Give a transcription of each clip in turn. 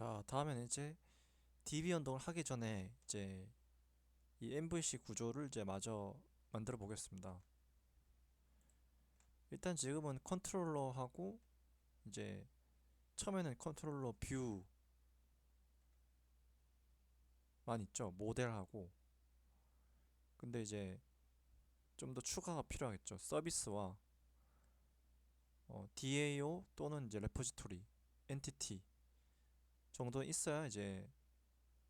자, 다음에는 이제 DB 연동을 하기 전에 이제 이 MVC 구조를 이제 마저 만들어 보겠습니다. 일단 지금은 컨트롤러하고 이제 처음에는 컨트롤러 뷰만 있죠. 모델하고 근데 이제 좀 더 추가가 필요하겠죠. 서비스와 어, DAO 또는 이제 레포지토리, 엔티티 정도 있어야 이제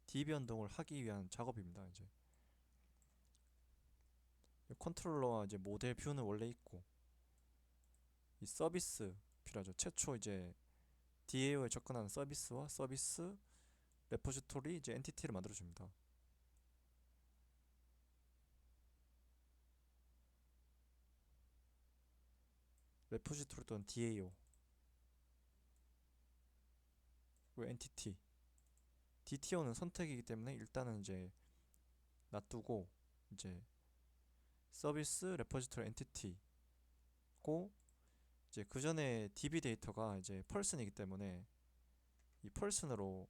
DB 연동을 하기 위한 작업입니다. 이제 컨트롤러와 이제 모델 뷰는 원래 있고 이 서비스 필요하죠. 최초 이제 DAO에 접근하는 서비스와 서비스 레포지토리 이제 엔티티를 만들어 줍니다. 레포지토리 또는 DAO 그리고 엔티티 DTO는 선택이기 때문에 일단은 이제 놔두고 이제 서비스 레포지토리 엔티티고 이제 그 전에 DB 데이터가 이제 펄슨이기 때문에 이 펄슨으로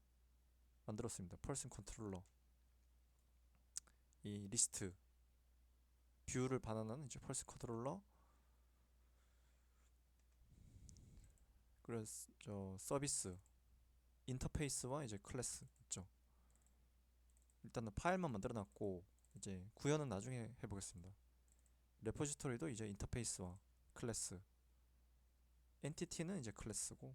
만들었습니다. 펄슨 컨트롤러 이 리스트 뷰를 반환하는 이제 펄슨 컨트롤러 그래서 저 서비스 인터페이스와 이제 클래스 있죠. 일단은 파일만 만들어 놨고 이제 구현은 나중에 해보겠습니다. 레포지토리도 이제 인터페이스와 클래스 엔티티는 이제 클래스고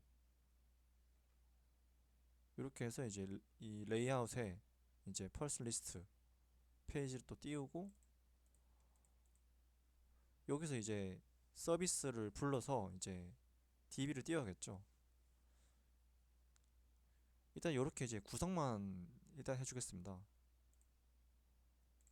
이렇게 해서 이제 이 레이아웃에 이제 펄스 리스트 페이지를 또 띄우고 여기서 이제 서비스를 불러서 이제 DB를 띄워야겠죠. 일단 이렇게 이제 구성만 일단 해주겠습니다.